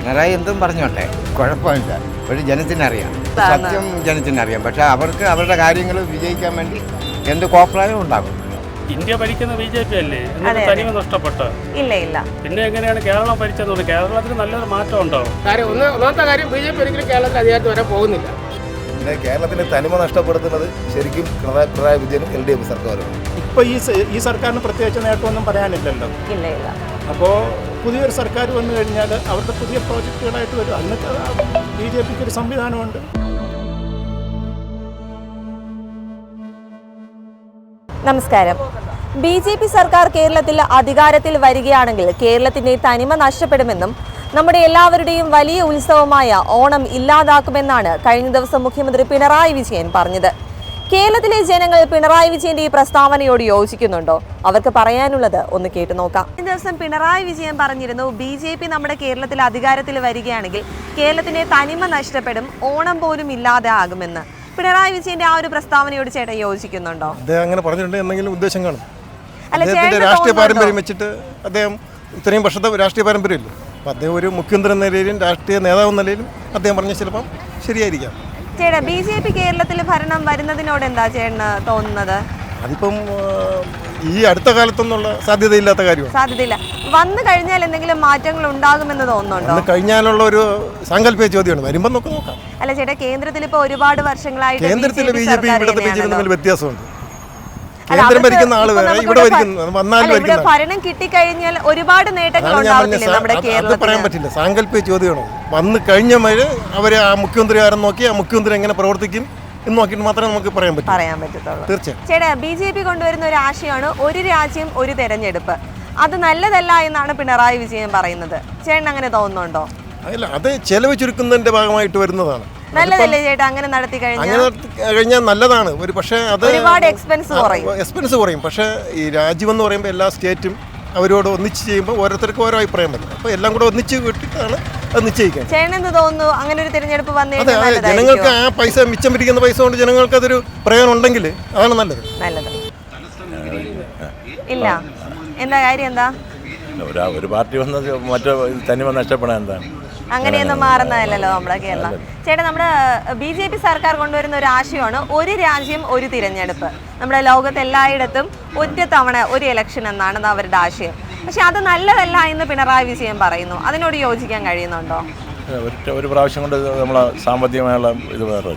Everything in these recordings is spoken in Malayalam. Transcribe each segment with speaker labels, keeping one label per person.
Speaker 1: പിണറായി എന്തും പറഞ്ഞോട്ടെ. കുഴപ്പമില്ല. ഒരു ജനത്തിനറിയാം. സത്യം ജനത്തിനറിയാം. പക്ഷെ അവർക്ക് അവരുടെ കാര്യങ്ങൾ വിജയിക്കാൻ വേണ്ടി എന്ത് കോപ്രായം ഉണ്ടാകും.
Speaker 2: ഇന്ത്യ ഭരിക്കുന്ന ബി ജെ പി അല്ലേ. തനിമ നഷ്ടപ്പെട്ട്.
Speaker 3: ഇല്ല ഇല്ല.
Speaker 2: പിന്നെ എങ്ങനെയാണ് കേരളം ഭരിച്ചത് കേരളത്തിന് നല്ലൊരു മാറ്റം ഉണ്ടാവും
Speaker 4: കാര്യം ഒന്ന് ഒന്നാമത്തെ കാര്യം ബി ജെ പി ഒരിക്കലും കേരളത്തിൽ അധികാരത്തിൽ വരെ പോകുന്നില്ല.
Speaker 5: പിന്നെ കേരളത്തിന്റെ തനിമ നഷ്ടപ്പെടുത്തുന്നത് ശരിക്കും പിണറായി പിണറായി വിജയനും എൽ ഡി എഫ് സർക്കാരാണ്
Speaker 6: ഇപ്പോൾ ഈ ഈ സർക്കാരിന് പ്രത്യേകിച്ച് നേട്ടമൊന്നും പറയാനില്ലല്ലോ?
Speaker 3: ഇല്ല ഇല്ല.
Speaker 6: അപ്പോൾ പുതിയൊരു സർക്കാർ വന്നു കഴിഞ്ഞാൽ അവരുടെ പുതിയ പ്രോജക്റ്റുകളായിട്ട് വരും. അന്നത്തെ ബി ജെ പിക്ക് ഒരു സംവിധാനമുണ്ട്.
Speaker 3: നമസ്കാരം. ബി ജെ പി സർക്കാർ കേരളത്തിൽ അധികാരത്തിൽ വരികയാണെങ്കിൽ കേരളത്തിന്റെ തനിമ നഷ്ടപ്പെടുമെന്നും നമ്മുടെ എല്ലാവരുടെയും വലിയ ഉത്സവമായ ഓണം ഇല്ലാതാക്കുമെന്നാണ് കഴിഞ്ഞ ദിവസം മുഖ്യമന്ത്രി പിണറായി വിജയൻ പറഞ്ഞത്. കേരളത്തിലെ ജനങ്ങൾ പിണറായി വിജയന്റെ ഈ പ്രസ്താവനയോട് യോജിക്കുന്നുണ്ടോ? അവർക്ക് പറയാനുള്ളത് ഒന്ന് കേട്ടു നോക്കാം. ഈ ദിവസം പിണറായി വിജയൻ പറഞ്ഞിരുന്നു ബി ജെ പി നമ്മുടെ കേരളത്തിൽ അധികാരത്തിൽ വരികയാണെങ്കിൽ കേരളത്തിന്റെ തനിമ നഷ്ടപ്പെടും ഓണം പോലും ഇല്ലാതെ ആകുമെന്ന്. പിണറായി വിജയന്റെ ആ ഒരു പ്രസ്താവനയോട് ചേട്ടൻ യോജിക്കുന്നുണ്ടോ?
Speaker 5: അദ്ദേഹം അങ്ങനെ പറഞ്ഞിട്ടുണ്ട് എന്തെങ്കിലും ഉദ്ദേശം കാണും.
Speaker 3: അല്ല,
Speaker 5: അദ്ദേഹത്തിന്റെ രാഷ്ട്രീയ പാരമ്പര്യം വെച്ചിട്ട് അദ്ദേഹം ഇത്രയും വർഷത്തെ രാഷ്ട്രീയ പാരമ്പര്യമില്ല? അപ്പം അദ്ദേഹം ഒരു മുഖ്യമന്ത്രി എന്ന നിലയിലും രാഷ്ട്രീയ നേതാവ് എന്ന നിലയിലും അദ്ദേഹം പറഞ്ഞ ചിലപ്പം ശരിയായിരിക്കാം.
Speaker 3: ചേട്ടാ ബി ജെ പി കേരളത്തിൽ ഭരണം വരുന്നതിനോട് എന്താ ചേട്ടന് തോന്നുന്നത്?
Speaker 5: അതിപ്പം ഈ അടുത്ത കാലത്തൊന്നുള്ള സാധ്യതയില്ലാത്ത കാര്യമാണ്.
Speaker 3: സാധ്യതയില്ല. വന്നു കഴിഞ്ഞാൽ എന്തെങ്കിലും മാറ്റങ്ങൾ ഉണ്ടാകുമെന്ന് തോന്നുന്നുണ്ടോ?
Speaker 5: അന്ന് കഴിഞ്ഞാലുള്ള ഒരു സാങ്കല്പിക ചോദ്യമാണ്. വരുമ്പോൾ നമുക്ക് നോക്കാം.
Speaker 3: അല്ല ചേട്ടാ കേന്ദ്രത്തിൽ ഇപ്പോൾ ഒരുപാട് വർഷങ്ങളായിട്ട്
Speaker 5: കേന്ദ്രത്തിൽ ബി ജെ പി
Speaker 3: സർക്കാർ
Speaker 5: ഇവിടുത്തെ ബി ജെ പി
Speaker 3: തന്നെയാണല്ലോ.
Speaker 5: തമ്മിൽ വ്യത്യാസമുണ്ട്. കേന്ദ്രം ഭരിക്കുന്ന
Speaker 3: ആൾ
Speaker 5: വേറെ ഇവിടെ ഭരിക്കുന്ന
Speaker 3: ഇവിടെ ഭരണം കിട്ടിക്കഴിഞ്ഞാൽ ഒരുപാട് നേട്ടങ്ങൾ ഉണ്ടാവത്തില്ലേ നമ്മുടെ
Speaker 5: അത് പറയാൻ പറ്റില്ല. സാങ്കല്പിക ചോദ്യമാണ്? വന്ന് കഴിഞ്ഞ മഴ അവരെ ആ മുഖ്യമന്ത്രി ആരെന്ന് നോക്കി ആ മുഖ്യമന്ത്രി എങ്ങനെ പ്രവർത്തിക്കും എന്ന് നോക്കിയിട്ട് മാത്രമേ നമുക്ക് പറയാൻ പറ്റൂ.
Speaker 3: പറയാൻ പറ്റത്തുള്ളൂ.
Speaker 5: തീർച്ചയായും.
Speaker 3: ചേട്ടാ ബി ജെ പി കൊണ്ടുവരുന്ന ഒരു ആശയമാണ് ഒരു രാജ്യം ഒരു തെരഞ്ഞെടുപ്പ്. അത് നല്ലതല്ല എന്നാണ് പിണറായി വിജയൻ പറയുന്നത്. ചേട്ടൻ അങ്ങനെ തോന്നുന്നുണ്ടോ?
Speaker 5: അല്ല അത് ചെലവ് ചുരുക്കുന്നതിന്റെ ഭാഗമായിട്ട് വരുന്നതാണ്.
Speaker 3: നല്ലതല്ലേ ചേട്ടാ അങ്ങനെ നടത്തി കഴിഞ്ഞാൽ
Speaker 5: അങ്ങനെ കഴിഞ്ഞാൽ നല്ലതാണ്. ഒരു പക്ഷേ അത്
Speaker 3: ഒരുപാട് എക്സ്പെൻസ് കുറയും.
Speaker 5: എക്സ്പെൻസ് കുറയും. പക്ഷേ ഈ രാജ്യം എന്ന് പറയുമ്പോൾ എല്ലാ സ്റ്റേറ്റും അവരോട് ഒന്നിച്ച് ചെയ്യുമ്പോൾ ഓരോരുത്തർക്കും ഓരോ അഭിപ്രായം വരും. അപ്പോൾ എല്ലാം കൂടെ ഒന്നിച്ച് വിട്ടിട്ടാണ് അത് നിശ്ചയിക്കാൻ.
Speaker 3: ചേട്ടൻ തോന്നുന്നു? അങ്ങനെ ഒരു തിരഞ്ഞെടുപ്പ് വന്നു
Speaker 5: അതെ ജനങ്ങൾക്ക് ആ പൈസ മിച്ചം പിടിക്കുന്ന പൈസ കൊണ്ട് ജനങ്ങൾക്ക് അതൊരു പ്രയോജനം ഉണ്ടെങ്കിൽ അതാണ് നല്ലത്.
Speaker 3: നല്ലത്. ഇല്ല. എന്താ കാര്യം എന്താ?
Speaker 7: ഒരു പാർട്ടി വന്നത് മറ്റേ തനിമ നഷ്ടപ്പെടാൻ എന്താണ്?
Speaker 3: അങ്ങനെയൊന്നും മാറുന്നതല്ലല്ലോ നമ്മുടെ കേരളം. ചേട്ടാ നമ്മുടെ ബി ജെ പി സർക്കാർ കൊണ്ടുവരുന്ന ഒരു ആശയമാണ് ഒരു രാജ്യം ഒരു തിരഞ്ഞെടുപ്പ്. നമ്മുടെ ലോകത്ത് എല്ലായിടത്തും ഒറ്റ തവണ ഒരു ഇലക്ഷൻ എന്നാണ് അവരുടെ ആശയം. പക്ഷെ അത് നല്ലതല്ല എന്ന് പിണറായി വിജയൻ പറയുന്നു. അതിനോട് യോജിക്കാൻ കഴിയുന്നുണ്ടോ?
Speaker 7: ഒരു പ്രാവശ്യം കൊണ്ട് നമ്മളെ സാമ്പത്തികമായുള്ള ഇത് വേറെ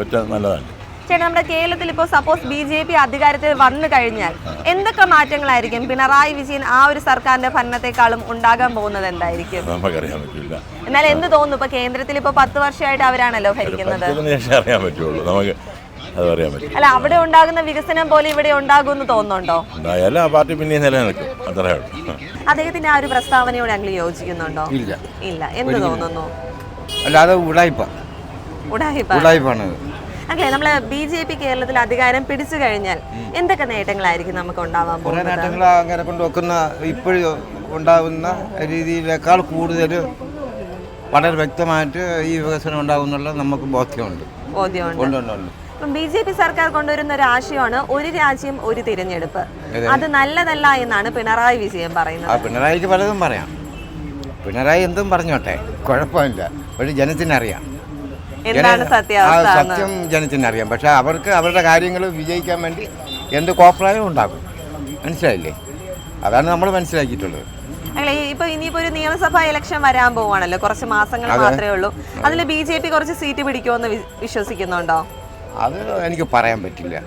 Speaker 7: ഒറ്റ നല്ലതാണ്
Speaker 3: ചേട്ടാ നമ്മുടെ കേരളത്തിൽ ഇപ്പോൾ സപ്പോസ് ബി ജെ പി അധികാരത്തിൽ വന്നു കഴിഞ്ഞാൽ എന്തൊക്കെ മാറ്റങ്ങളായിരിക്കും? പിണറായി വിജയൻ ആ ഒരു സർക്കാരിന്റെ ഭരണത്തെക്കാളും ഉണ്ടാകാൻ പോകുന്നത് എന്തായിരിക്കും?
Speaker 7: നമുക്കറിയാൻ പറ്റില്ല.
Speaker 3: എന്നാൽ എന്ത് തോന്നുന്നു? ഇപ്പൊ കേന്ദ്രത്തിൽ ഇപ്പൊ പത്ത് വർഷമായിട്ട് അവരാണല്ലോ ഭരിക്കുന്നത്.
Speaker 7: അറിയാൻ പറ്റുള്ളൂ. നമുക്ക് അത് അറിയാൻ പറ്റും
Speaker 3: അല്ല അവിടെ ഉണ്ടാകുന്ന വികസനം പോലെ ഇവിടെ ഉണ്ടാകുമെന്ന് തോന്നുന്നുണ്ടോ?
Speaker 7: പാർട്ടി പിന്നെ നിലനിൽക്കും. അത്രേ ഉള്ളൂ.
Speaker 3: അദ്ദേഹത്തിന്റെ ആ ഒരു പ്രസ്താവനയോട് ഞങ്ങൾ യോജിക്കുന്നുണ്ടോ?
Speaker 1: ഇല്ല.
Speaker 3: ഇല്ല. എന്ത് തോന്നുന്നു?
Speaker 1: അല്ലാതെ ഉടായ്പ
Speaker 3: ഉടായ്പ
Speaker 1: ഉടായ്പാണ്
Speaker 3: അല്ലേ നമ്മൾ ബി ജെ പി കേരളത്തിൽ അധികാരം പിടിച്ചു കഴിഞ്ഞാൽ എന്തൊക്കെ നേട്ടങ്ങളായിരിക്കും നമുക്ക് ഉണ്ടാവാൻ
Speaker 1: കുറേ
Speaker 3: പോകുന്നത്?
Speaker 1: നേട്ടങ്ങൾ അങ്ങനെ കൊണ്ട് വെക്കുന്ന ഇപ്പോഴും ഉണ്ടാകുന്ന രീതിയിലേക്കാൾ കൂടുതൽ വളരെ വ്യക്തമായിട്ട് ഈ വികസനം ഉണ്ടാകുന്നുള്ള നമുക്ക് ബോധ്യമുണ്ട്.
Speaker 3: ബോധ്യമുണ്ട്. ബി ജെ പി സർക്കാർ കൊണ്ടുവരുന്ന ഒരു ആശയമാണ് ഒരു രാജ്യം ഒരു തിരഞ്ഞെടുപ്പ്. അത്. നല്ലതല്ല എന്നാണ് പിണറായി വിജയൻ പറയുന്നത്.
Speaker 1: പിണറായിക്ക് പലതും പറയാം. പിണറായി എന്തും പറഞ്ഞോട്ടെ കുഴപ്പമില്ല. ഒരു ജനത്തിനറിയാം.
Speaker 3: എന്താണ്
Speaker 1: ജന-
Speaker 3: സത്യാവസ്ഥ
Speaker 1: സത്യം ജനത്തിനറിയാം പക്ഷെ അവർക്ക് അവരുടെ കാര്യങ്ങൾ വിജയിക്കാൻ വേണ്ടി എന്ത് കോപ്രായം ഉണ്ടാകും. മനസ്സിലായില്ലേ? അതാണ് നമ്മൾ മനസ്സിലാക്കിയിട്ടുള്ളത്.
Speaker 3: ഇപ്പൊ ഇനിയിപ്പോ ഒരു നിയമസഭാ ഇലക്ഷൻ വരാൻ പോവാണല്ലോ. കുറച്ച് മാസങ്ങൾ മാത്രമേ ഉള്ളൂ. അതിൽ ബി ജെ പി കുറച്ച് സീറ്റ് പിടിക്കുമെന്ന് വിശ്വസിക്കുന്നുണ്ടോ?
Speaker 1: അത് എനിക്ക് പറയാൻ പറ്റില്ല.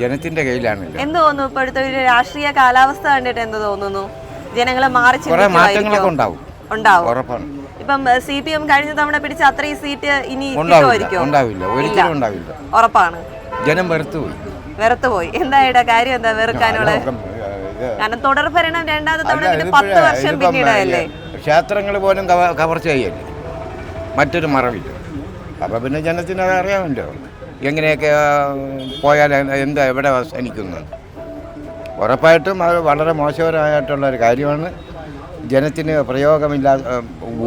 Speaker 1: ജനത്തിന്റെ കയ്യിലാണല്ലോ.
Speaker 3: എന്ത് തോന്നുന്നു? ഇപ്പോഴത്തെ ഒരു രാഷ്ട്രീയ കാലാവസ്ഥ കണ്ടിട്ട് എന്ത് തോന്നുന്നു? ജനങ്ങൾ മാറി
Speaker 1: മാറ്റങ്ങളൊക്കെ ഉണ്ടാവും.
Speaker 3: ഉണ്ടാവും.
Speaker 1: ഉറപ്പാണ്.
Speaker 3: ഇപ്പം സി പി എം കഴിഞ്ഞ തവണ പിടിച്ച അത്രയും സീറ്റ് ഇനി
Speaker 1: ഉണ്ടാവില്ല ഒരിക്കലും ഉണ്ടാവില്ല.
Speaker 3: ഉറപ്പാണ്.
Speaker 1: ജനം വെറുത്തുപോയി.
Speaker 3: വെറുത്തുപോയി. എന്താ ഇവിടെ കാര്യം? എന്താ വെറുക്കാനുള്ള? കാരണം തുടർ ഭരണം രണ്ടാമത്തെ തവണ പിന്നെ പത്ത് വർഷം പിന്നീടല്ലേ
Speaker 1: ക്ഷേത്രങ്ങൾ പോലും കവ- കവർച്ച ചെയ്യല്ലേ? മറ്റൊരു മറവില്ല. അപ്പം പിന്നെ ജനത്തിന് അത് അറിയാമല്ലോ. എങ്ങനെയൊക്കെ പോയാൽ എന്താ എവിടെ അവസാനിക്കുന്നു ഉറപ്പായിട്ടും അത് വളരെ മോശകരമായിട്ടുള്ള ഒരു കാര്യമാണ്. ജനത്തിന് പ്രയോഗമില്ലാ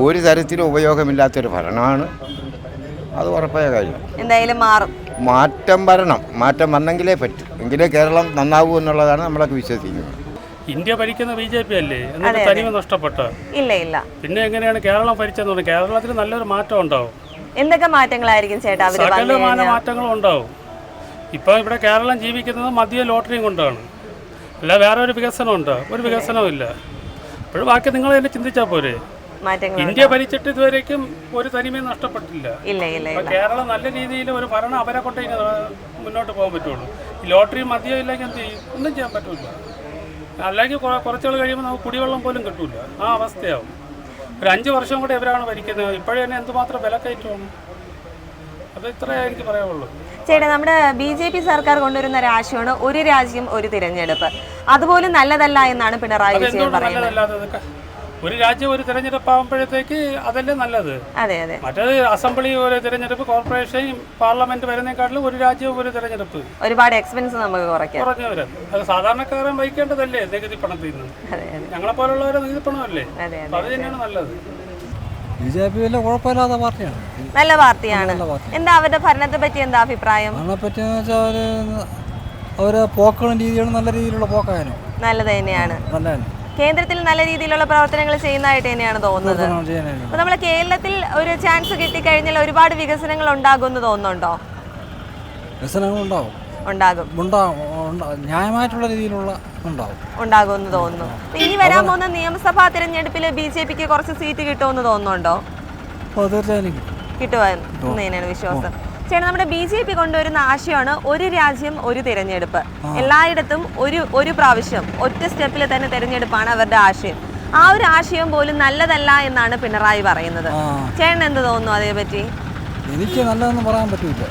Speaker 1: ഒരു തരത്തിലും ഉപയോഗമില്ലാത്തൊരു ഭരണമാണ്. അത് ഉറപ്പായ കാര്യം.
Speaker 3: എന്തായാലും മാറും.
Speaker 1: മാറ്റം വരണം. മാറ്റം വന്നെങ്കിലേ പറ്റും. എങ്കിലേ കേരളം നന്നാവൂ എന്നുള്ളതാണ് നമ്മളൊക്കെ വിശ്വസിക്കുന്നത്.
Speaker 2: ഇന്ത്യ ഭരിക്കുന്ന ബി ജെ പി അല്ലേ? എന്നിട്ട് തനിമ നഷ്ടപ്പെട്ട.
Speaker 3: ഇല്ല ഇല്ല.
Speaker 2: പിന്നെ എങ്ങനെയാണ് കേരളം ഭരിച്ചെന്ന് കേരളത്തിൽ നല്ലൊരു മാറ്റം ഉണ്ടാവും.
Speaker 3: എന്തൊക്കെ മാറ്റങ്ങളായിരിക്കും ചേട്ടാ
Speaker 2: സകലമാന മാറ്റങ്ങളും ഉണ്ടാവും. ഇപ്പൊ ഇവിടെ കേരളം ജീവിക്കുന്നത് മദ്യ ലോട്ടറിയും കൊണ്ടാണ്. അല്ല വേറെ ഒരു വികസനം ഉണ്ടോ ഒരു വികസനവും ഇല്ല. അപ്പോഴും ബാക്കി നിങ്ങൾ തന്നെ ചിന്തിച്ചാ പോരെ. ഇന്ത്യ ഭരിച്ചിട്ട് ഇതുവരേക്കും ഒരു തനിമയും നഷ്ടപ്പെട്ടില്ല. കേരളം നല്ല രീതിയിൽ ഒരു ഭരണം അവരെ കൊണ്ടേ മുന്നോട്ട് പോകാൻ പറ്റുള്ളൂ. ലോട്ടറി മദ്യം ഇല്ലെങ്കിൽ എന്ത് ചെയ്യും? ഒന്നും ചെയ്യാൻ പറ്റില്ല അല്ലെങ്കിൽ കുറ- കുറച്ചുകൾ കഴിയുമ്പോൾ നമുക്ക് കുടിവെള്ളം പോലും കിട്ടൂല. ആ അവസ്ഥയാവും. ഒരു അഞ്ച് വർഷം കൂടെ ഇവരാണ് ഭരിക്കുന്നത്. ഇപ്പോഴേ തന്നെ എന്തുമാത്രം വിലക്കയറ്റമാണ്. അത് ഇത്രയേ എനിക്ക് പറയാനുള്ളൂ.
Speaker 3: ചേട്ടാ നമ്മുടെ ബി ജെ പി സർക്കാർ കൊണ്ടുവരുന്ന ഒരു ആശയമാണ് ഒരു രാജ്യം ഒരു തിരഞ്ഞെടുപ്പ്. അതുപോലും നല്ലതല്ല എന്നാണ് പിണറായി വിജയൻ പറയുന്നത്.
Speaker 2: ഒരു രാജ്യം ഒരു തിരഞ്ഞെടുപ്പ് ആകുമ്പോഴത്തേക്ക് അതല്ലേ നല്ലത്?
Speaker 3: അതെ അതെ.
Speaker 2: മറ്റേത് അസംബ്ലി ഒരു തിരഞ്ഞെടുപ്പ് കോർപ്പറേഷൻ പാർലമെന്റ് വരുന്നേക്കാട്ടിലും ഒരു രാജ്യവും ഒരു തിരഞ്ഞെടുപ്പ്.
Speaker 3: ഒരുപാട് എക്സ്പെൻസ് നമുക്ക് കുറയ്ക്കാം.
Speaker 2: കുറഞ്ഞവരാണ് അത് സാധാരണക്കാരൻ വഹിക്കേണ്ടതല്ലേ നികുതി പണത്തിൽ നിന്ന്? ഞങ്ങളെ പോലുള്ളവരെ നികുതി പണമല്ലേ?
Speaker 3: അത്
Speaker 2: തന്നെയാണ് നല്ലത്.
Speaker 8: ബി ജെ പി വലിയ കുഴപ്പമില്ലാത്ത പാർട്ടിയാണ്.
Speaker 3: നല്ല പാർട്ടിയാണ് എന്താ അവരുടെ ഭരണത്തെ പറ്റി എന്താ അഭിപ്രായം?
Speaker 8: അതിനെപ്പറ്റി അവരെ പോക്കുകളും രീതികളും നല്ല രീതിയിലുള്ള പോക്കായാലും
Speaker 3: നല്ലത് തന്നെയാണ്. കേന്ദ്രത്തിൽ നല്ല രീതിയിലുള്ള പ്രവർത്തനങ്ങൾ ചെയ്യുന്നതായിട്ട് തന്നെയാണ് തോന്നുന്നത്. അപ്പൊ നമ്മളെ കേരളത്തിൽ ഒരു ചാൻസ് കിട്ടിക്കഴിഞ്ഞാൽ ഒരുപാട് വികസനങ്ങൾ ഉണ്ടാകുമെന്ന് തോന്നുന്നുണ്ടോ?
Speaker 8: വികസനങ്ങൾ
Speaker 3: ഉണ്ടാകും.
Speaker 8: ഉണ്ടാവും ഉണ്ടാ- ന്യായമായിട്ടുള്ള രീതിയിലുള്ള ഉണ്ടാവും.
Speaker 3: ഉണ്ടാകുമെന്ന് തോന്നുന്നു. ഇനി വരാൻ പോകുന്ന നിയമസഭാ തിരഞ്ഞെടുപ്പിൽ ബി ജെ പിക്ക് കുറച്ച് സീറ്റ് കിട്ടുമെന്ന് തോന്നുന്നുണ്ടോ?
Speaker 8: തീർച്ചയായും കിട്ടും.
Speaker 3: കിട്ടുമെന്ന് തന്നെയാണ് വിശ്വാസം. ചേട്ടാ നമ്മുടെ ബി ജെ പി കൊണ്ടുവരുന്ന ആശയമാണ് ഒരു രാജ്യം ഒരു തിരഞ്ഞെടുപ്പ്. എല്ലായിടത്തും ഒരു ഒരു പ്രാവശ്യം ഒറ്റ സ്റ്റെപ്പിൽ തന്നെ തിരഞ്ഞെടുപ്പാണ് അവരുടെ ആശയം. ആ ഒരു ആശയം പോലും നല്ലതല്ല എന്നാണ് പിണറായി പറയുന്നത്. ചേട്ടൻ എന്ത് തോന്നുന്നു അതേപറ്റി
Speaker 8: എനിക്ക് നല്ലതെന്ന് പറയാൻ പറ്റില്ല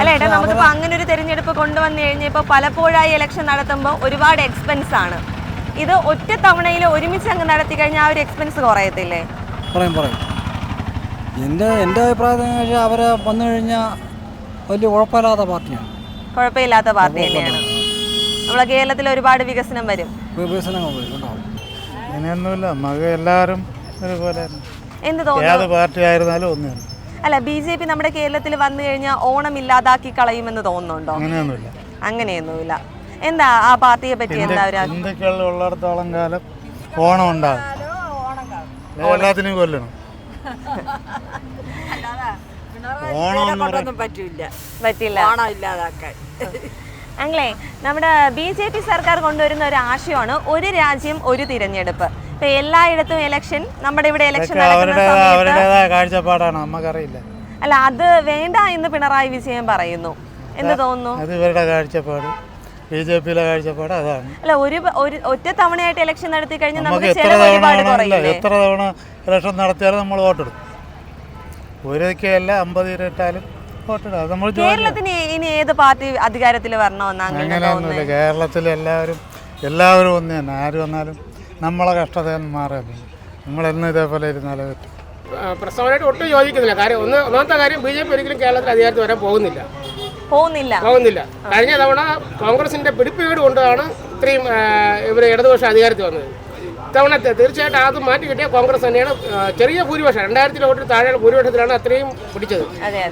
Speaker 3: അല്ല ഏട്ടാ നമുക്കിപ്പോ അങ്ങനെ ഒരു തെരഞ്ഞെടുപ്പ് കൊണ്ടുവന്നു കഴിഞ്ഞപ്പോ പലപ്പോഴായി ഇലക്ഷൻ നടത്തുമ്പോൾ ഒരുപാട് എക്സ്പെൻസ് ആണ്. ഇത് ഒറ്റ തവണയിൽ ഒരുമിച്ച് അങ്ങ് നടത്തി കഴിഞ്ഞാൽ ആ ഒരു എക്സ്പെൻസ് കുറയത്തില്ലേ?
Speaker 8: പറയും പറയും. എന്റെ എന്റെ അഭിപ്രായത്തിൽ വെച്ചാൽ അവരെ വന്നു കഴിഞ്ഞാൽ വലിയ കുഴപ്പമില്ലാത്ത പാർട്ടിയാണ്.
Speaker 3: കുഴപ്പമില്ലാത്ത പാർട്ടി തന്നെയാണ്. നമ്മളെ കേരളത്തിൽ ഒരുപാട് വികസനം വരും.
Speaker 8: വികസനങ്ങൾ ഉണ്ടാവും
Speaker 6: അങ്ങനെയൊന്നുമില്ല നമുക്ക് എല്ലാവരും ഒരുപോലെ.
Speaker 3: എന്ത്
Speaker 6: ഏത്
Speaker 3: തോന്നുന്നു
Speaker 6: പാർട്ടി ആയിരുന്നാലും ഒന്നും
Speaker 3: അല്ല ബി ജെ പി നമ്മുടെ കേരളത്തിൽ വന്നു കഴിഞ്ഞാൽ ഓണം ഇല്ലാതാക്കി കളയുമെന്ന് തോന്നുന്നുണ്ടോ?
Speaker 6: അങ്ങനെയൊന്നുമില്ല.
Speaker 3: അങ്ങനെയൊന്നുമില്ല. എന്താ ആ പാർട്ടിയെ പറ്റി എന്താ ഒരു
Speaker 6: ഹിന്ദുക്കൾ ഉള്ളിടത്തോളം കാലം ഓണം ഉണ്ടാകും. എല്ലാത്തിനും കൊല്ലണം. ഓണം പറയും
Speaker 3: പറ്റില്ല. അങ്ങളെ നമ്മുടെ ബി ജെ പി സർക്കാർ കൊണ്ടുവരുന്ന ഒരു ആശയമാണ് ഒരു രാജ്യം ഒരു തിരഞ്ഞെടുപ്പ്. ഇപ്പൊ എല്ലായിടത്തും ഇലക്ഷൻ നമ്മുടെ ഇവിടെ ഇലക്ഷൻ
Speaker 6: കാഴ്ചപ്പാടാണ്. നമുക്കറിയില്ല.
Speaker 3: അല്ല അത് വേണ്ട എന്ന് പിണറായി വിജയൻ പറയുന്നു. എന്ന് തോന്നുന്നു?
Speaker 6: അത് ഇവരുടെ കാഴ്ചപ്പാട്. ബി ജെ പിയിലെ കാഴ്ചപ്പാട് അതാണ്.
Speaker 3: അല്ല ഒരു ഒരു ഒറ്റ തവണയായിട്ട് ഇലക്ഷൻ നടത്തി കഴിഞ്ഞാൽ
Speaker 6: നമുക്ക് എത്ര തവണ എത്ര തവണ ഇലക്ഷൻ നടത്തിയാലും നമ്മൾ വോട്ടെടുക്കും ഒരൊക്കെയല്ല അമ്പത് ഇരട്ടാലും വോട്ടിടും നമ്മൾ
Speaker 3: കേരളത്തിന് ഇനി ഏത് പാർട്ടി അധികാരത്തിൽ വരണമെന്നാണ് അങ്ങനെ
Speaker 6: അങ്ങനെയൊന്നുമില്ല. കേരളത്തിൽ എല്ലാവരും എല്ലാവരും ഒന്ന് തന്നെ. ആര് വന്നാലും നമ്മളെ കഷ്ടതയൊന്നും മാറില്ല നമ്മളെന്നും ഇതേപോലെ ഇരുന്നാലേ പറ്റും.
Speaker 4: പ്രസ്താവനയായിട്ട് ഒട്ടും യോജിക്കുന്നില്ല. കാര്യം ഒന്ന് ഒന്നാമത്തെ കാര്യം ബി ജെ പി ഒരിക്കലും കേരളത്തിൽ അധികാരത്തിൽ വരാൻ പോകുന്നില്ല.
Speaker 3: പോകുന്നില്ല.
Speaker 4: പോകുന്നില്ല. കഴിഞ്ഞ തവണ കോൺഗ്രസിന്റെ പിടിപ്പുകേട് കൊണ്ടാണ് ഇത്രയും ഇവർ ഇടതുപക്ഷം അധികാരത്തിൽ വന്നത്. ഇത്തവണ തീർച്ചയായിട്ടും അത് മാറ്റി കിട്ടിയ കോൺഗ്രസ് തന്നെയാണ് ചെറിയ ഭൂരിപക്ഷം. രണ്ടായിരത്തി വോട്ടിൽ താഴെയുള്ള ഭൂരിപക്ഷത്തിലാണ് അത്രയും പിടിച്ചത്.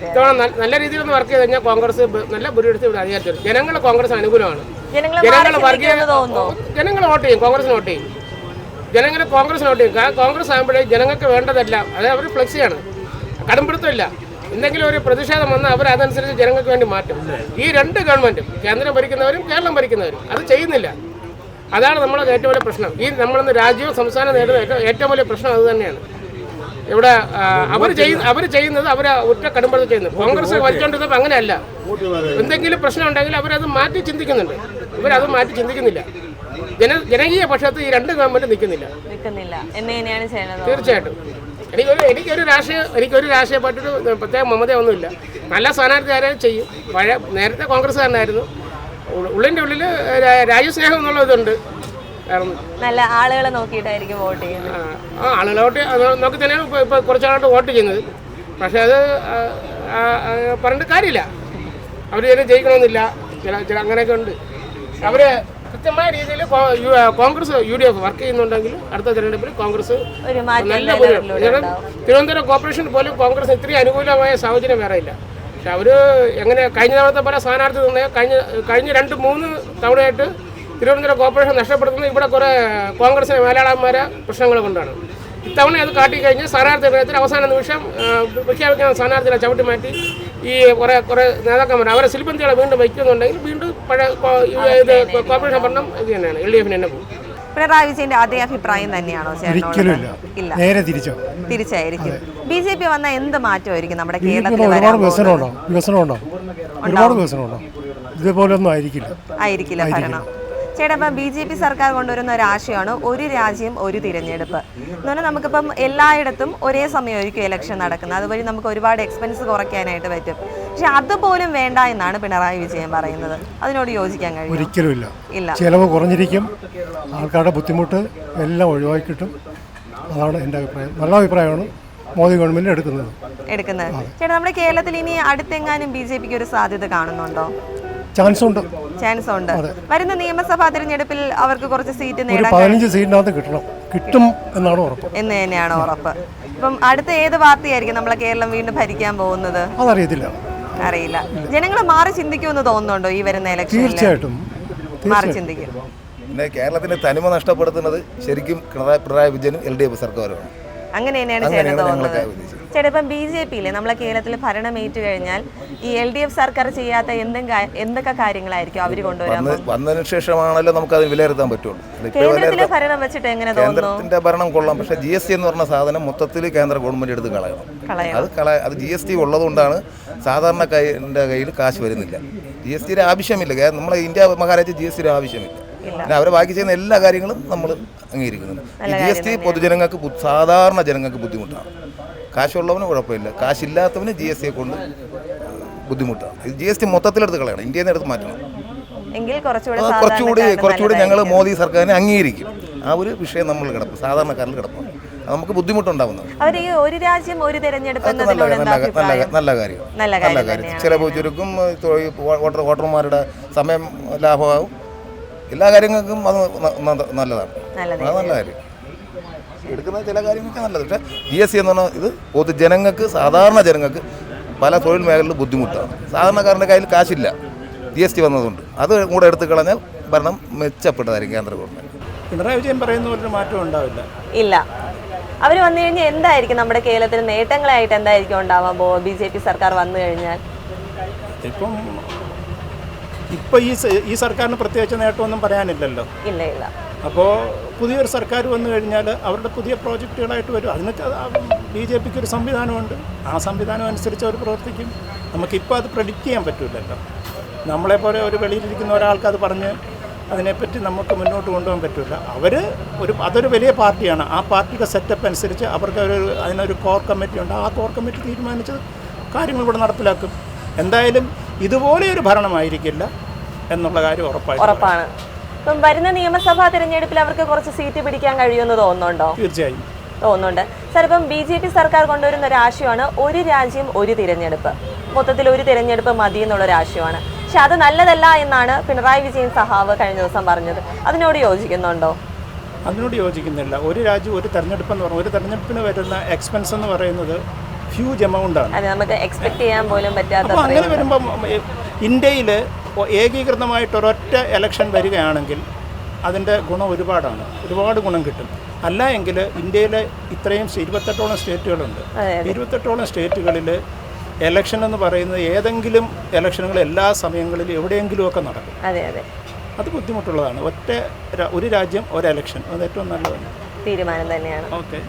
Speaker 4: ഇത്തവണ നല്ല രീതിയിൽ ഒന്ന് വർക്ക് ചെയ്ത് കഴിഞ്ഞാൽ കോൺഗ്രസ് നല്ല ഭൂരിപക്ഷത്തിൽ ഇവിടെ അധികാരത്തിൽ ജനങ്ങൾ കോൺഗ്രസ് അനുകൂലമാണ്.
Speaker 3: ജനങ്ങൾ
Speaker 4: വർഗീയ ജനങ്ങൾ വോട്ട് ചെയ്യും കോൺഗ്രസ് വോട്ട് ചെയ്യും. ജനങ്ങൾ കോൺഗ്രസ് വോട്ട് ചെയ്യും. കാരണം കോൺഗ്രസ് ആകുമ്പോഴേ ജനങ്ങൾക്ക് വേണ്ടതെല്ലാം അതായത് അവർ ഫ്ലെക്സിയാണ് കടുംപിടുത്തമില്ല. എന്തെങ്കിലും ഒരു പ്രതിഷേധം വന്നാൽ അവർ അതനുസരിച്ച് ജനങ്ങൾക്ക് വേണ്ടി മാറ്റും. ഈ രണ്ട് ഗവൺമെന്റും കേന്ദ്രം ഭരിക്കുന്നവരും കേരളം ഭരിക്കുന്നവരും അത് ചെയ്യുന്നില്ല. അതാണ് നമ്മളെ ഏറ്റവും വലിയ പ്രശ്നം. ഈ നമ്മളിന്ന് രാജ്യവും സംസ്ഥാനം നേരിടുന്ന ഏറ്റവും ഏറ്റവും വലിയ പ്രശ്നം അത് തന്നെയാണ്. ഇവിടെ അവർ ചെയ്യുന്ന അവർ ചെയ്യുന്നത് അവർ ഒറ്റ കടുംപിടുത്തം ചെയ്യുന്നു. കോൺഗ്രസ് ഭരിച്ചുകൊണ്ടിരുന്നപ്പോൾ അങ്ങനെയല്ല. എന്തെങ്കിലും പ്രശ്നം ഉണ്ടെങ്കിൽ അവരത് മാറ്റി ചിന്തിക്കുന്നുണ്ട്. ഇവരത് മാറ്റി ചിന്തിക്കുന്നില്ല. ജന ജനകീയ പക്ഷത്ത് ഈ രണ്ട് ഗവൺമെന്റ് നിൽക്കുന്നില്ല. തീർച്ചയായിട്ടും. എനിക്കൊരു എനിക്കൊരു രാഷ്ട്രീയ എനിക്കൊരു രാഷ്ട്രീയ പാർട്ടിയുടെ പ്രത്യേക മമതയൊന്നുമില്ല നല്ല സ്ഥാനാർത്ഥിക്കാരെ ചെയ്യും. പഴയ നേരത്തെ കോൺഗ്രസ്സുകാരനായിരുന്നു. ഉ- ഉള്ളിന്റെ ഉള്ളിൽ രാജ്യസ്നേഹം എന്നുള്ള ഇതുണ്ട്.
Speaker 3: നല്ല ആളുകളെ നോക്കിയിട്ടായിരിക്കും വോട്ട് ചെയ്യുന്നത്.
Speaker 4: ആ, ആളുകളെ വോട്ട് നോക്കി തന്നെയാണ് ഇപ്പോൾ ഇപ്പോൾ കുറച്ചാളോട്ട് വോട്ട് ചെയ്യുന്നത്. പക്ഷേ അത് പറഞ്ഞിട്ട് കാര്യമില്ല. അവർ ഇതിനെ ജയിക്കണമെന്നില്ല. ചില ചില അങ്ങനെയൊക്കെ ഉണ്ട്. അവർ കൃത്യമായ രീതിയിൽ Congress U D F work ചെയ്യുന്നുണ്ടെങ്കിൽ അടുത്ത തെരഞ്ഞെടുപ്പിൽ കോൺഗ്രസ് നല്ല തിരുവനന്തപുരം കോർപ്പറേഷൻ പോലും കോൺഗ്രസ് ഇത്രയും അനുകൂലമായ സാഹചര്യം വേറെ ഇല്ല. പക്ഷെ അവർ എങ്ങനെ കഴിഞ്ഞ തവണത്തെ പോലെ സ്ഥാനാർത്ഥി തന്നെ കഴിഞ്ഞ കഴിഞ്ഞ രണ്ട് മൂന്ന് തവണയായിട്ട് തിരുവനന്തപുരം കോർപ്പറേഷൻ നഷ്ടപ്പെടുത്തുന്നത് ഇവിടെ കുറേ കോൺഗ്രസിലെ മേലാളന്മാരെ പ്രശ്നങ്ങൾ കൊണ്ടാണ്. ഇത്തവണ അത് കാട്ടിക്കഴിഞ്ഞ് സ്ഥാനാർത്ഥി നിർണയത്തിൽ അവസാന നിമിഷം പ്രഖ്യാപിക്കുന്ന സ്ഥാനാർത്ഥികളെ ചവിട്ടി മാറ്റി ഈ കുറേ കുറേ നേതാക്കന്മാർ. അവരെ ശില്പന്തികളെ വീണ്ടും വയ്ക്കുന്നുണ്ടെങ്കിൽ വീണ്ടും പഴയ ഇത് കോർപ്പറേഷൻ ഭരണം ഇത് തന്നെയാണ്. എൽ ഡി എഫിന് തന്നെ പോകും.
Speaker 3: പിണറായി വിജയന്റെ അതേ അഭിപ്രായം തന്നെയാണോ
Speaker 6: ഇല്ല
Speaker 3: ഇല്ല.
Speaker 6: നേരെ തിരിച്ചോ?
Speaker 3: തിരിച്ചായിരിക്കും. ബി ജെ പി വന്ന എന്ത് മാറ്റമായിരിക്കും നമ്മുടെ കേരളത്തിൽ
Speaker 6: ഒരുപാട് ഒരുപാട് ഇതേപോലെ ഒന്നും ആയിരിക്കില്ല.
Speaker 3: ആയിരിക്കില്ല ഭരണം. ചേട്ടാ ഇപ്പം ബി ജെ പി സർക്കാർ കൊണ്ടുവരുന്ന ഒരു ആശയമാണ് ഒരു രാജ്യം ഒരു തിരഞ്ഞെടുപ്പ്. എന്ന് പറഞ്ഞാൽ നമുക്കിപ്പം എല്ലായിടത്തും ഒരേ സമയമായിരിക്കും ഇലക്ഷൻ നടക്കുന്നത്. അതുവഴി നമുക്ക് ഒരുപാട് എക്സ്പെൻസ് കുറയ്ക്കാനായിട്ട് പറ്റും. പക്ഷെ അതുപോലും വേണ്ട എന്നാണ് പിണറായി വിജയൻ പറയുന്നത്. അതിനോട് യോജിക്കാൻ കഴിയും
Speaker 6: ഒരിക്കലും ഇല്ല.
Speaker 3: ഇല്ല.
Speaker 6: ചിലവ് കുറഞ്ഞിരിക്കും. ആൾക്കാരുടെ ബുദ്ധിമുട്ട് എല്ലാം ഒഴിവാക്കി കിട്ടും. അതാണ് എന്റെ അഭിപ്രായം. നല്ല അഭിപ്രായമാണ് മോദി ഗവൺമെന്റ് എടുക്കുന്നത്.
Speaker 3: എടുക്കുന്നത്. ചേട്ടാ നമ്മുടെ കേരളത്തിൽ ഇനി അടുത്തെങ്ങാനും ബി ജെ പിക്ക് ഒരു സാധ്യത കാണുന്നുണ്ടോ?
Speaker 6: ചാൻസ് ഉണ്ട്
Speaker 3: ചാൻസ് ഉണ്ട് വരുന്ന നിയമസഭാ തിരഞ്ഞെടുപ്പിൽ അവർക്ക് കുറച്ച് സീറ്റ് നേടാൻ
Speaker 6: പതിനഞ്ച് സീറ്റിനകത്ത് കിട്ടണം. കിട്ടും എന്നാണ് ഉറപ്പ്.
Speaker 3: എന്ന് തന്നെയാണ് ഉറപ്പ്. ഇപ്പം അടുത്ത ഏത് പാർട്ടിയായിരിക്കും നമ്മളെ കേരളം വീണ്ടും ഭരിക്കാൻ പോകുന്നത്?
Speaker 6: അതറിയത്തില്ല.
Speaker 3: അറിയില്ല. ജനങ്ങൾ മാറി ചിന്തിക്കുമെന്ന് തോന്നുന്നുണ്ടോ ഈ വരുന്ന ഇലക്ഷനിൽ
Speaker 6: തീർച്ചയായിട്ടും.
Speaker 3: മാറി ചിന്തിക്കും.
Speaker 9: പിന്നെ കേരളത്തിന്റെ തനിമ നഷ്ടപ്പെടുത്തുന്നത് ശരിക്കും പിണറായി പിണറായി വിജയനും എൽ ഡി എഫ് സർക്കാരുമാണ്.
Speaker 3: അങ്ങനെ തന്നെയാണ് ചേട്ടൻ തോന്നുന്നത്. ചേട്ടാ ഇപ്പം ബി ജെ പിയിലെ നമ്മളെ കേരളത്തിൽ ഭരണമേറ്റ് കഴിഞ്ഞാൽ ഈ എൽ ഡി എഫ് സർക്കാർ ചെയ്യാത്ത എന്തും എന്തൊക്കെ കാര്യങ്ങളായിരിക്കും അവർ കൊണ്ടുവരാൻ
Speaker 9: വന്ന് വന്നതിന് ശേഷമാണല്ലോ നമുക്ക് അത് വിലയിരുത്താൻ പറ്റുള്ളൂ.
Speaker 3: ഭരണം വെച്ചിട്ട് എങ്ങനെ
Speaker 9: കേന്ദ്രത്തിന്റെ ഭരണം കൊള്ളാം. പക്ഷേ ജി എസ് ടി എന്ന് പറഞ്ഞ സാധനം മൊത്തത്തിൽ കേന്ദ്ര ഗവൺമെന്റ് എടുത്ത് കളയണം. അത് കള അത് ജി എസ് ടി ഉള്ളതുകൊണ്ടാണ് സാധാരണ കൈന്റെ കയ്യിൽ കാശ് വരുന്നില്ല. ജി എസ് ടിയുടെ ആവശ്യമില്ല. നമ്മളെ ഇന്ത്യ മഹാരാജ്യം ജി എസ് ടിയുടെ ആവശ്യമില്ല. പിന്നെ അവരെ ബാക്കി ചെയ്യുന്ന എല്ലാ കാര്യങ്ങളും നമ്മൾ അംഗീകരിക്കുന്നുണ്ട്. ജി എസ് ടി പൊതുജനങ്ങൾക്ക് സാധാരണ ജനങ്ങൾക്ക് ബുദ്ധിമുട്ടാണ്. കാശുള്ളവന് കുഴപ്പമില്ല. കാശില്ലാത്തവന് ജി എസ് ടിയെ കൊണ്ട് ബുദ്ധിമുട്ടാണ് ഇത് ജി എസ് ടി മൊത്തത്തിലെടുത്ത് കളയണം. ഇന്ത്യയിൽ നിന്ന് എടുത്ത് മാറ്റണം.
Speaker 3: കുറച്ചുകൂടി
Speaker 9: കുറച്ചുകൂടി ഞങ്ങൾ മോദി സർക്കാരിനെ അംഗീകരിക്കും. ആ ഒരു വിഷയം നമ്മൾ കിടപ്പ് സാധാരണക്കാരിൽ കിടപ്പാണ് നമുക്ക് ബുദ്ധിമുട്ടുണ്ടാവുന്നത്.
Speaker 3: അവർ ഈ ഒരു രാജ്യം ഒരു തിരഞ്ഞെടുപ്പ്
Speaker 9: നല്ല കാര്യം.
Speaker 3: നല്ല കാര്യം
Speaker 9: ചിലപ്പോൾ ചുരുക്കും വോട്ടർ വോട്ടർമാരുടെ സമയം ലാഭമാകും. എല്ലാ കാര്യങ്ങൾക്കും അത് നല്ലതാണ്. നല്ല കാര്യം. എടുക്കുന്ന ചില കാര്യങ്ങളൊക്കെ നല്ലത്. പക്ഷേ ജി എസ് സി എന്ന് പറഞ്ഞാൽ ഇത് പൊതു ജനങ്ങൾക്ക് സാധാരണ ജനങ്ങൾക്ക് പല തൊഴിൽ മേഖലയിലും ബുദ്ധിമുട്ടാണ്. സാധാരണക്കാരന്റെ കയ്യിൽ കാശില്ല. ജി എസ് ടി വന്നതുകൊണ്ട്. അത് കൂടെ എടുത്തു കളഞ്ഞാൽ ഭരണം മെച്ചപ്പെട്ടതായിരിക്കും കേന്ദ്ര ഗവൺമെന്റ്.
Speaker 10: പിണറായി വിജയൻ പറയുന്ന പോലെ ഒരു മാറ്റം ഉണ്ടാവില്ല?
Speaker 3: ഇല്ല. അവർ വന്നു കഴിഞ്ഞാൽ എന്തായിരിക്കും നമ്മുടെ കേരളത്തിൽ നേട്ടങ്ങളായിട്ട് എന്തായിരിക്കും ഉണ്ടാവാൻ പോകുക? ബി ജെ പി സർക്കാർ വന്നു കഴിഞ്ഞാൽ?
Speaker 10: ഇപ്പം ഇപ്പം ഈ ഈ സർക്കാരിന് പ്രത്യേകിച്ച് നേട്ടമൊന്നും പറയാനില്ലല്ലോ.
Speaker 3: ഇല്ല ഇല്ല.
Speaker 10: അപ്പോൾ പുതിയൊരു സർക്കാർ വന്നു കഴിഞ്ഞാൽ അവരുടെ പുതിയ പ്രോജക്റ്റുകളായിട്ട് വരും. അതിനൊക്കെ ബി ജെ പിക്ക് ഒരു സംവിധാനമുണ്ട്. ആ സംവിധാനം അനുസരിച്ച് അവർ പ്രവർത്തിക്കും. നമുക്കിപ്പോൾ അത് പ്രഡിക്റ്റ് ചെയ്യാൻ പറ്റില്ലല്ലോ നമ്മളെപ്പോലെ ഒരു വെളിയിലിരിക്കുന്ന ഒരാൾക്ക് അത് പറഞ്ഞ് അതിനെപ്പറ്റി നമുക്ക് മുന്നോട്ട് കൊണ്ടുപോകാൻ പറ്റില്ല അവർ ഒരു അതൊരു വലിയ പാർട്ടിയാണ്. ആ പാർട്ടിയുടെ സെറ്റപ്പ് അനുസരിച്ച് അവർക്ക് ഒരു അതിനൊരു കോർ കമ്മിറ്റി ഉണ്ട്. ആ കോർ കമ്മിറ്റി തീരുമാനിച്ച് കാര്യങ്ങൾ ഇവിടെ നടപ്പിലാക്കും. എന്തായാലും ഇതുപോലെ ഒരു ഭരണമായിരിക്കില്ല എന്നുള്ള കാര്യം
Speaker 3: ഉറപ്പാണ്. ഇപ്പം വരുന്ന നിയമസഭാ തിരഞ്ഞെടുപ്പിൽ അവർക്ക് കുറച്ച് സീറ്റ് പിടിക്കാൻ കഴിയുമെന്ന് തോന്നുന്നുണ്ടോ?
Speaker 10: തീർച്ചയായും.
Speaker 3: തോന്നുന്നുണ്ട്. സാർ ഇപ്പം ബി ജെ പി സർക്കാർ കൊണ്ടുവരുന്ന ഒരു ആശയമാണ് ഒരു രാജ്യം ഒരു തിരഞ്ഞെടുപ്പ്. മൊത്തത്തിൽ ഒരു തിരഞ്ഞെടുപ്പ് മതി എന്നുള്ള ഒരു ആശയമാണ്. പക്ഷെ അത് നല്ലതല്ല എന്നാണ് പിണറായി വിജയൻ സഹാവ് കഴിഞ്ഞ ദിവസം പറഞ്ഞത്. അതിനോട് യോജിക്കുന്നുണ്ടോ?
Speaker 10: അതിനോട് യോജിക്കുന്നില്ല. ഒരു രാജ്യം ഒരു തെരഞ്ഞെടുപ്പ് എന്ന് പറഞ്ഞാൽ ഒരു തെരഞ്ഞെടുപ്പിന് വരുന്ന എക്സ്പെൻസ് എന്ന് പറയുന്നത് ഹ്യൂജ് എമൗണ്ട് ആണ്.
Speaker 3: നമുക്ക് എക്സ്പെക്ട് ചെയ്യാൻ പോലും പറ്റാത്ത
Speaker 10: അങ്ങനെ
Speaker 3: വരുമ്പോൾ
Speaker 10: വരുമ്പം ഇന്ത്യയിൽ ഏകീകൃതമായിട്ട് ഒരൊറ്റ ഇലക്ഷൻ വരികയാണെങ്കിൽ അതിന്റെ ഗുണം ഒരുപാടാണ്. ഒരുപാട് ഗുണം കിട്ടും. അല്ല എങ്കിൽ ഇന്ത്യയിലെ ഇത്രയും ഇരുപത്തെട്ടോളം സ്റ്റേറ്റുകളുണ്ട്. ഇരുപത്തെട്ടോളം സ്റ്റേറ്റുകളിൽ എലക്ഷൻ എന്ന് പറയുന്നത് ഏതെങ്കിലും എലക്ഷനുകൾ എല്ലാ സമയങ്ങളിലും എവിടെയെങ്കിലുമൊക്കെ നടക്കും.
Speaker 3: അതെ അതെ.
Speaker 10: അത് ബുദ്ധിമുട്ടുള്ളതാണ്. ഒറ്റ ഒരു രാജ്യം ഒരു എലക്ഷൻ അത് ഏറ്റവും നല്ലതാണ്.
Speaker 3: തീരുമാനം തന്നെയാണ്.
Speaker 10: ഓക്കെ.